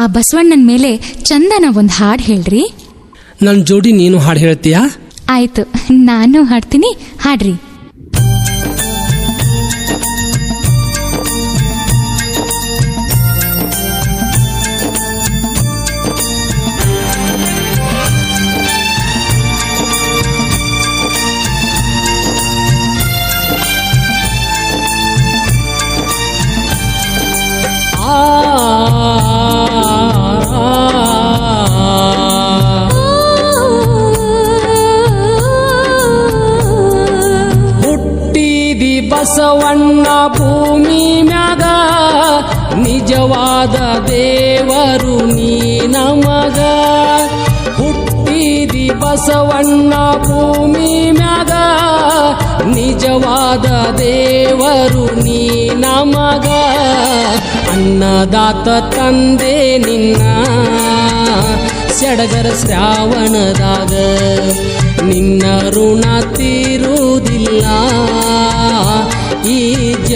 ಆ ಬಸವಣ್ಣನ ಮೇಲೆ ಚಂದನ ಒಂದು ಹಾಡು ಹೇಳ್ರಿ. ನನ್ನ ಜೋಡಿ ನೀನು ಹಾಡು ಹೇಳ್ತೀಯಾ? ಆಯ್ತು ನಾನು ಹಾಡ್ತೀನಿ. ಹಾಡ್ರಿ. ಹುಟ್ಟಿದಿ ಬಸವಣ್ಣ ಭೂಮಿ ಮ್ಯಾಗ, ನಿಜವಾದ ದೇವರು ನೀ ನಮಗ. ಹುಟ್ಟಿದಿ ಬಸವಣ್ಣ ಭೂಮಿ ಮ್ಯಾಗ, ನಿಜವಾದ ದೇವರು ನೀ ನಮಗ. ಅನ್ನದಾತ ತಂದೆ ನಿನ್ನ, ಸಡಗರ ಶ್ರಾವಣದಾಗ. ನಿನ್ನ ಋಣ ತೀರುವುದಿಲ್ಲ.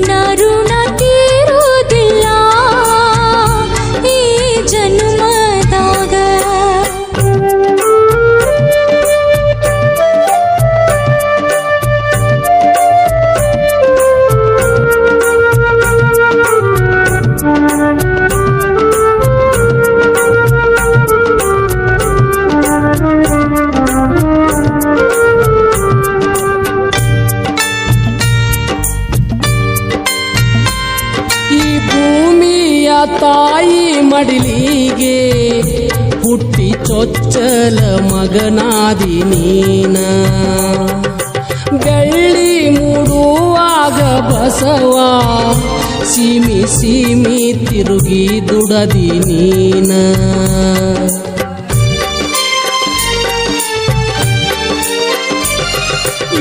ನಿನ್ನ ತಾಯಿ ಮಡಿಲಿಗೆ ಹುಟ್ಟಿ ಚೊಚ್ಚಲ ಮಗನಾದಿ ನೀನ. ಬೆಳ್ಳಿ ಮೂಡುವಾಗ ಬಸವ ಸೀಮಿ ಸೀಮಿ ತಿರುಗಿ ದುಡದಿ ನೀನ.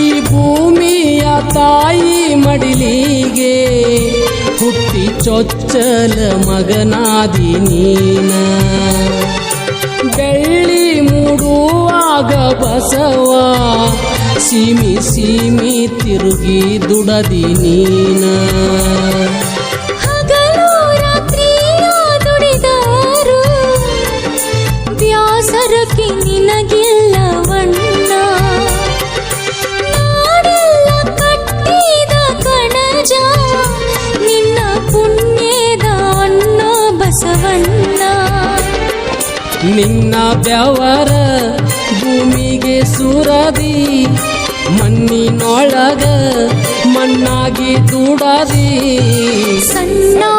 ಈ ಭೂಮಿಯ ತಾಯಿ ಮಡಿಲಿಗೆ ಹುಟ್ಟಿ ಚೊಚ್ಚಲ ಮಗನಾದಿ ನೀನ. ಬೆಳ್ಳಿ ಮೂಡುವಾಗ ಬಸವ ಸೀಮಿ ಸೀಮಿ ತಿರುಗಿ ದುಡದಿ ನೀನ. ಬಸವಣ್ಣ ನಿನ್ನ ಬೆವರ ಭೂಮಿಗೆ ಸುರದಿ ಮಣ್ಣಿನೊಳಗ ಮಣ್ಣಾಗಿ ದೂಡದಿ ಸಣ್ಣಾತೋ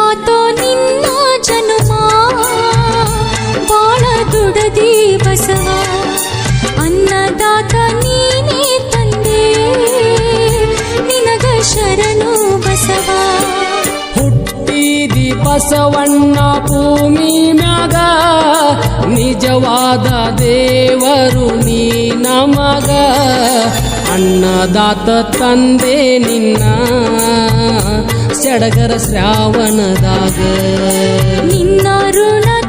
ಬಸವಣ್ಣ ಭೂಮಿ ಮ್ಯಾಗ ನಿಜವಾದ ದೇವರು ನೀ ನಮಗ. ಅನ್ನದಾತ ತಂದೆ ನಿನ್ನ ಸಡಗರ ಶ್ರಾವಣದಾಗ. ನಿನ್ನ ಋಣ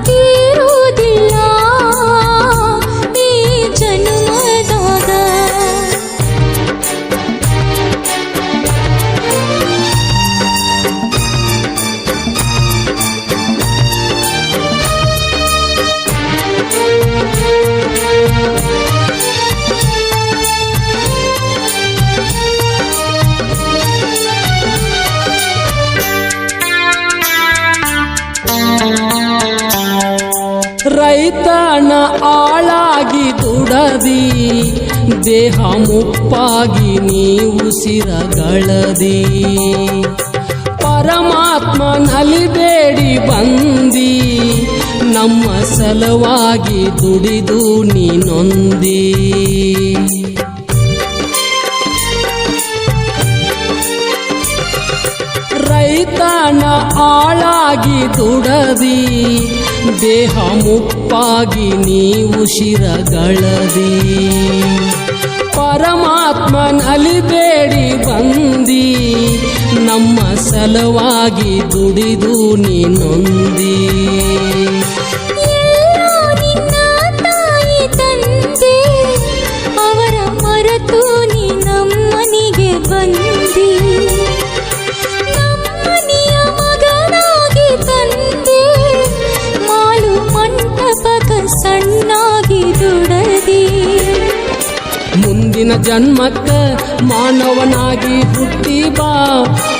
ರೈತನ ಆಳಾಗಿ ದುಡದಿ ದೇಹ ಮುಪ್ಪಾಗಿ ನೀವು ಸಿರಗಳದಿ. ಪರಮಾತ್ಮನಲ್ಲಿ ಬೇಡಿ ಬಂದಿ ನಮ್ಮ ಸಲುವಾಗಿ ದುಡಿದು ನೀನೊಂದಿ. ರೈತನ ಆಳಾಗಿ ದುಡದಿ, ದೇಹ ಮುಪ್ಪಾಗಿ ನೀವು ಶಿರಗಳದಿ. ಪರಮಾತ್ಮನಲಿಬೇಡಿ ಬಂದಿ, ನಮ್ಮ ಸಲುವಾಗಿ ದುಡಿದು ನೀನೊಂದಿ. ಮುಂದಿನ ಜನ್ಮಕ್ಕ ಮಾನವನಾಗಿ ಹುಟ್ಟಿ ಬಾ.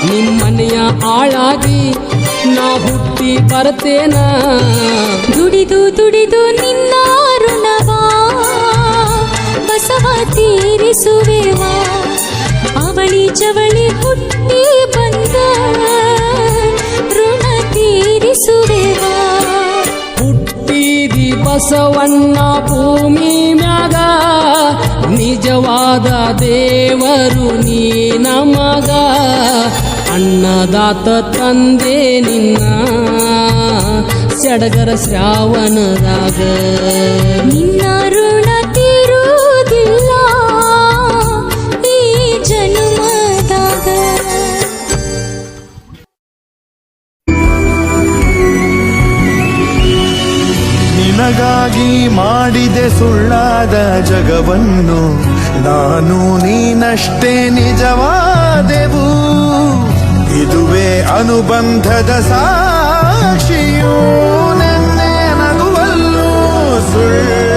ನಿಮ್ಮನೆಯ ಆಳಾಗಿ ನಾ ಹುಟ್ಟಿ ಬರ್ತೇನ. ದುಡಿದು ದುಡಿದು ನಿನ್ನ ಋಣವಾ ಬಸವ ತೀರಿಸುವೆವಾ. ಅವಳಿ ಜವಳಿ ಹುಟ್ಟಿ ಬಂದ ಋಣ ತೀರಿಸುವೆವಾ. ಹುಟ್ಟಿದಿ ಬಸವಣ್ಣ ಭೂಮಿ ಮ್ಯಾಗ. ನಿಜವಾದ ದೇವರು ನೀ ನಮಗ. ಅನ್ನದಾತ ತಂದೆ ನಿನ್ನ. ಸಡಗರ ಶ್ರಾವಣದಾಗ ನಿನ್ನ ನಿನಗಾಗಿ ಮಾಡಿದೆ ಸುಳ್ಳಾದ ಜಗವನ್ನು ನಾನು ನೀನಷ್ಟೇ ನಿಜವಾದೆವು. ಇದುವೇ ಅನುಬಂಧದ ಸಾಕ್ಷಿಯೂ ನೆನ್ನೆ ನಗುವಲ್ಲೂ ಸುಳ್ಳು.